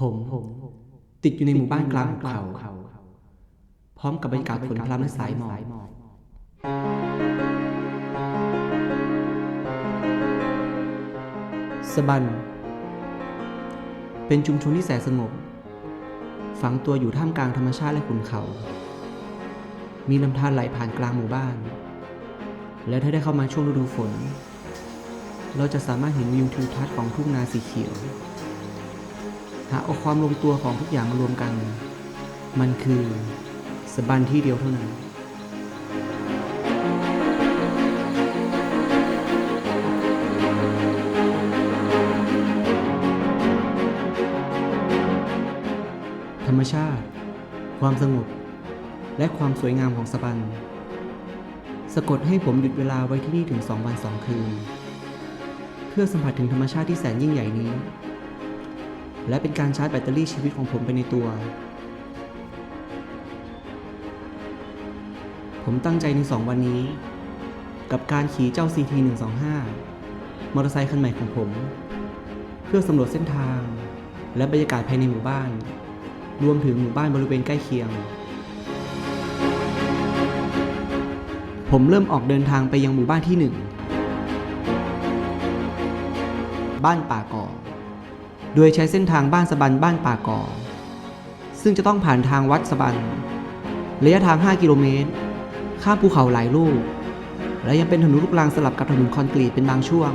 ผมติดอยู่ในหมู่บ้านกลางหุบเขา พร้อมกับบรรยากาศฝนพรำและสายหมอกสบัน เป็นชุมชนที่แสนสงบ ฝังตัวอยู่ท่ามกลางธรรมชาติและขุนเขา มีลำธารไหลผ่านกลางหมู่บ้าน และถ้าได้เข้ามาช่วงฤดูฝน เราจะสามารถเห็นวิวทิวทัศน์ของทุ่งนาสีเขียว หากเอาความลงตัวของทุกอย่างมารวมกัน มันคือสบันที่เดียวเท่านั้นธรรมชาติ ความสงบ และความสวยงามของสบัน สะกดให้ผมหยุดเวลาไว้ที่นี่ถึงสองวันสองคืน เพื่อสัมผัสถึงธรรมชาติที่แสนยิ่งใหญ่นี้ และเป็นการชาร์จแบตเตอรี่ชีวิตของผมไปในตัว ผมตั้งใจใน 2 วันนี้ กับการขี่เจ้า CT 125มอเตอร์ไซค์คันใหม่ของผม เพื่อสำรวจเส้นทาง และบรรยากาศภายในหมู่บ้าน รวมถึงหมู่บ้านบริเวณใกล้เคียง ผมเริ่มออกเดินทางไปยังหมู่บ้านที่หนึ่งบ้านป่าก่อ โดยใช้เส้นทางบ้านสะบันบ้านป่าก่อ ซึ่งจะต้องผ่านทางวัดสะบันระยะทาง 5 กิโลเมตร ข้ามภูเขาหลายลูก และยังเป็นถนนลูกรังสลับกับถนนคอนกรีตเป็นบางช่วง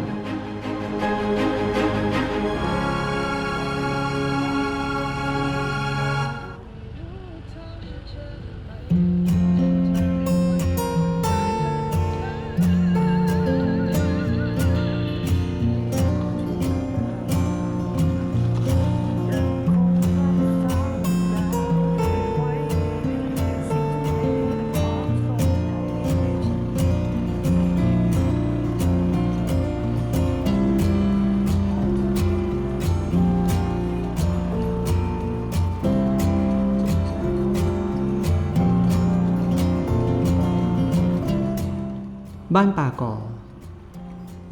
บ้านป่าก่อ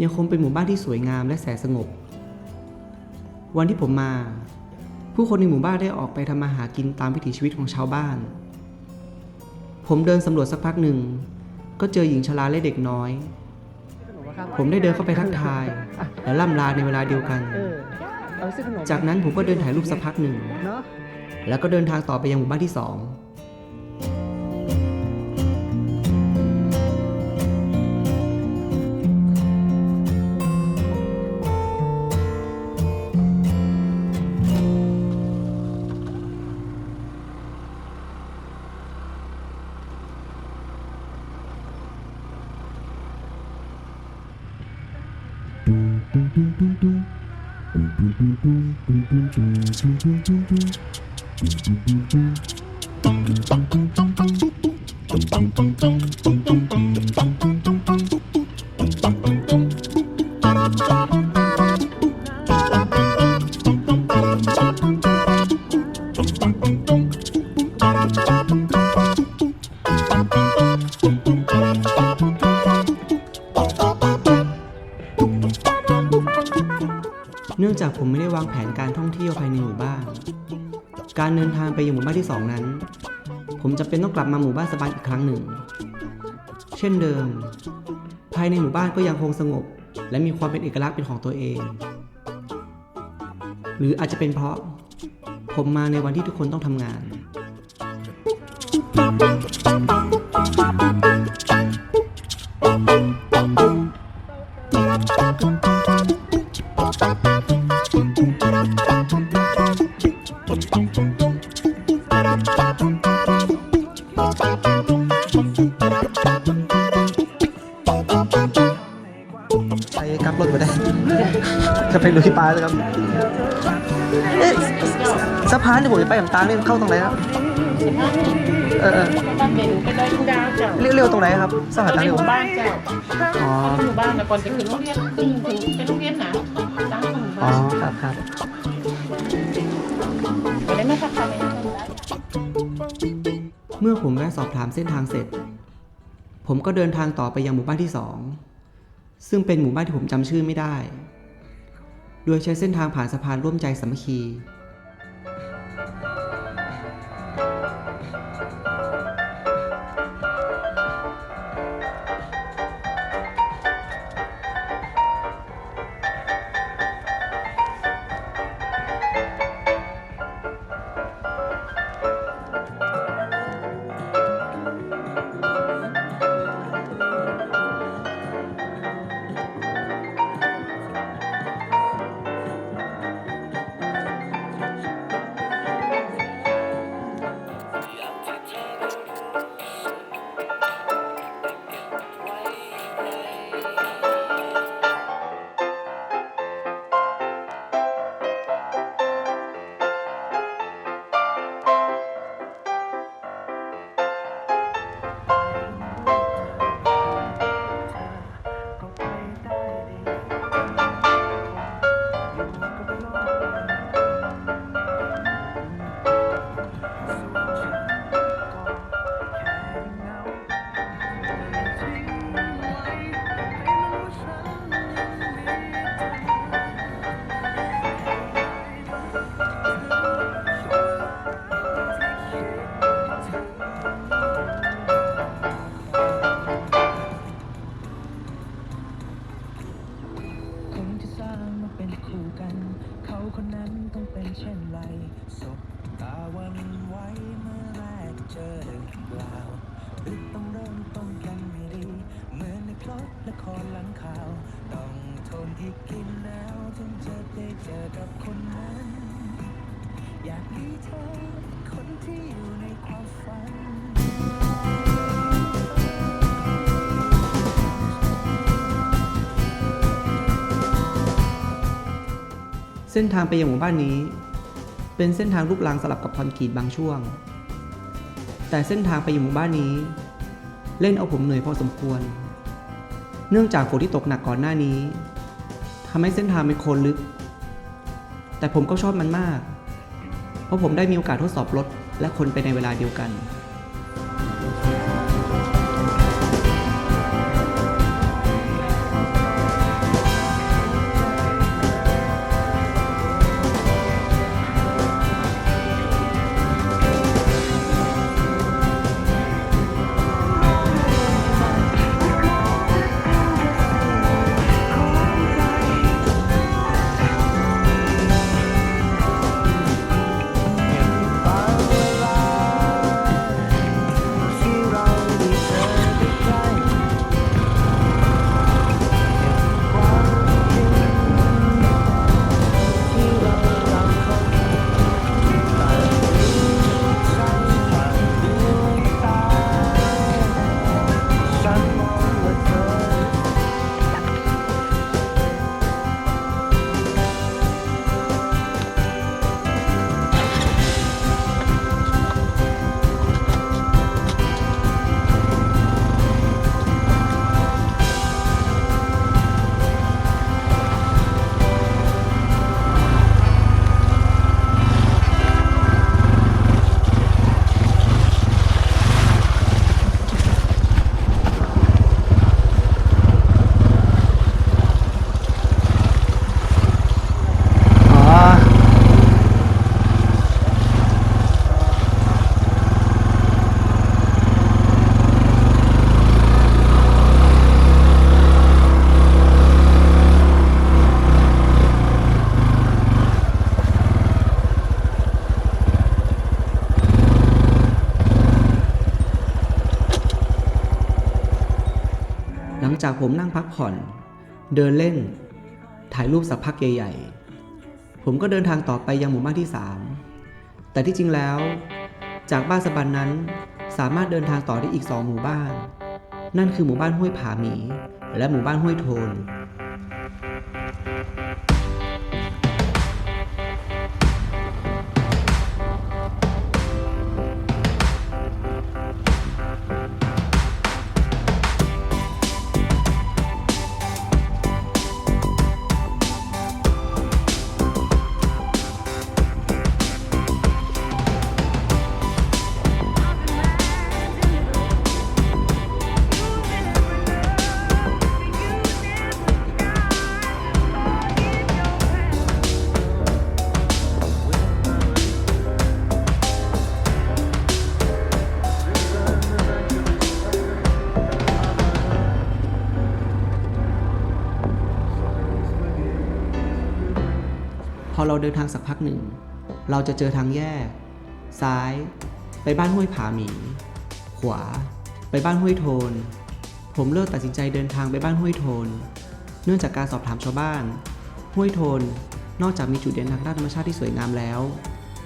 ยังคงเป็นหมู่บ้านที่สวยงามและแสนสงบ วันที่ผมมา ผู้คนในหมู่บ้านได้ออกไปทำมาหากินตามวิถีชีวิตของชาวบ้าน ผมเดินสำรวจสักพักหนึ่ง ก็เจอหญิงชราและเด็กน้อย ผมได้เดินเข้าไปทักทาย และล่ำลาในเวลาเดียวกัน จากนั้นผมก็เดินถ่ายรูปสักพักหนึ่ง แล้วก็เดินทางต่อไปยังหมู่บ้านที่สอง ท่องเที่ยวภายในหมู่บ้าน การเดินทางไปยังหมู่บ้านที่สองนั้น ผมจำเป็นต้องกลับมาหมู่บ้านสบายอีกครั้งหนึ่ง เช่นเดิม ภายในหมู่บ้านก็ยังคงสงบ และมีความเป็นเอกลักษณ์เป็นของตัวเอง หรืออาจจะเป็นเพราะ ผมมาในวันที่ทุกคนต้องทำงานไป จะไปลุยปลาเลยครับ เอ๊ะสะพานที่ผมจะไปกับตาเนี่ยเข้าตรงไหนครับ เออเออบ้านเมนูไปได้ทุกดาวเจ้าเรียกเรียกตรงไหนครับสะพานตอนตานี้เนี่ยหมู่บ้านเจ้าอ๋อหมู่บ้านแต่ก่อนจะขึ้นโรงเรียนอืมถึงเป็นโรงเรียนนะตั้งของหมู่อ๋อบ้านครับครับไปได้ไหมคะไปได้ไมเมื่อผมแวะสอบถามเส้นทางเสร็จ ผมก็เดินทางต่อไปยังหมู่บ้านที่สอง ซึ่งเป็นหมู่บ้านที่ผมจำชื่อไม่ได้ โดยใช้เส้นทางผ่านสะพานร่วมใจสามัคคี ทนอีกกี่หนาวถึงจะได้เจอกับคนนั้น อยากให้เธอคนที่อยู่ในความฝันเส้นทางไปยังหมู่บ้านนี้ เป็นเส้นทางลูกรังสลับกับคอนกรีตบางช่วง แต่เส้นทางไปยังหมู่บ้านนี้ เล่นเอาผมเหนื่อยพอสมควร เนื่องจากฝนที่ตกหนักก่อนหน้านี้ ทำให้เส้นทางเป็นโคลนลึก แต่ผมก็ชอบมันมาก เพราะผมได้มีโอกาสทดสอบรถและคนไปในเวลาเดียวกัน จากผมนั่งพักผ่อน เดินเล่น ถ่ายรูปสักพักใหญ่ๆ ผมก็เดินทางต่อไปยังหมู่บ้านที่ 3 แต่ที่จริงแล้ว จากบ้านสะบันนั้นสามารถเดินทางต่อได้อีก 2 หมู่บ้าน นั่นคือหมู่บ้านห้วยผาหมี และหมู่บ้านห้วยโทน เราเดินทางสักพักหนึ่ง เราจะเจอทางแยก ซ้าย ไปบ้านห้วยผาหมี ขวา ไปบ้านห้วยโทน ผมเลือกตัดสินใจเดินทางไปบ้านห้วยโทน เนื่องจากการสอบถามชาวบ้าน ห้วยโทนนอกจากมีจุดเด่นทางด้านธรรมชาติที่สวยงามแล้ว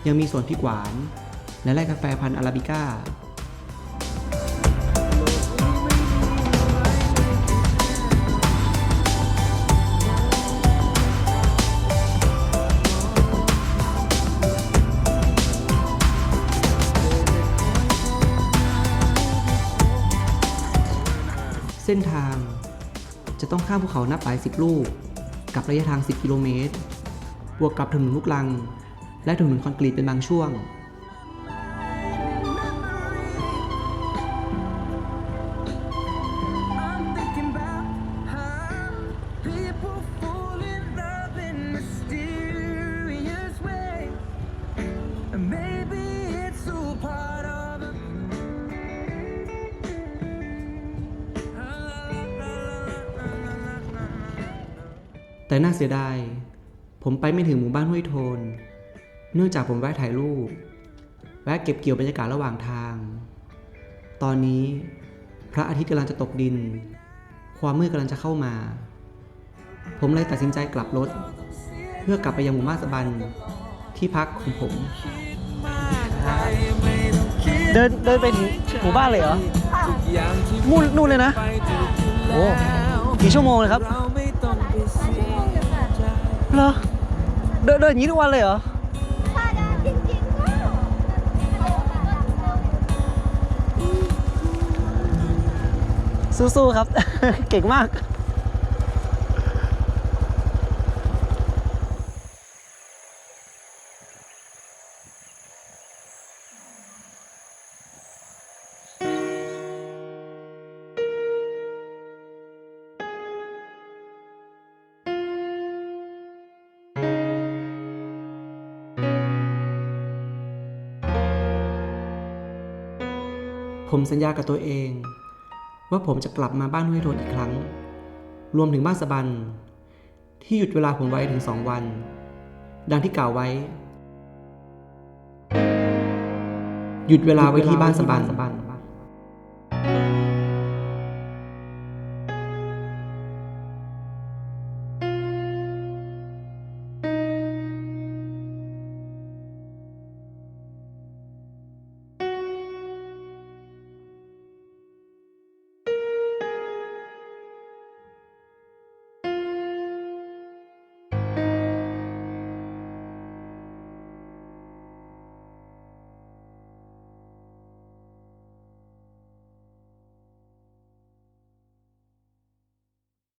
ยังมีสวนพริกหวาน และไร่กาแฟพันธุ์อาราบิก้า ส้นทาง จะต้องข้ามภูเขาหน้าปลายสิบลูก กับระยะทาง 10 กิโลเมตร บวกกับถนนลูกลัง และถนนคอนกรีตเป็นบางช่วง แต่น่าเสียดาย ผมไปไม่ถึงหมู่บ้านห้วยโทน เนื่องจากผมแวะถ่ายรูป แวะเก็บเกี่ยวบรรยากาศระหว่างทาง ตอนนี้พระอาทิตย์กำลังจะตกดิน ความมืดกำลังจะเข้ามา ผมเลยตัดสินใจกลับรถ เพื่อกลับไปยังหมู่บ้านสะบันที่พักของผม เดินเดินไปถึงหมู่บ้านเลยเหรอนู่นนู่นเลยนะ โอ้กี่ชั่วโมงเลยครับ เหรอ เดินเดินอย่างนี้ทุกวันเลยเหรอจริงๆก็สู้ๆครับ เก่งมาก ผมสัญญากับตัวเอง ว่าผมจะกลับมาบ้านห้วยโทนอีกครั้ง รวมถึงบ้านสะบัน ที่หยุดเวลาผมไว้ถึงสองวัน ดังที่กล่าวไว้ หยุดเวลาไว้ที่บ้านสะบัน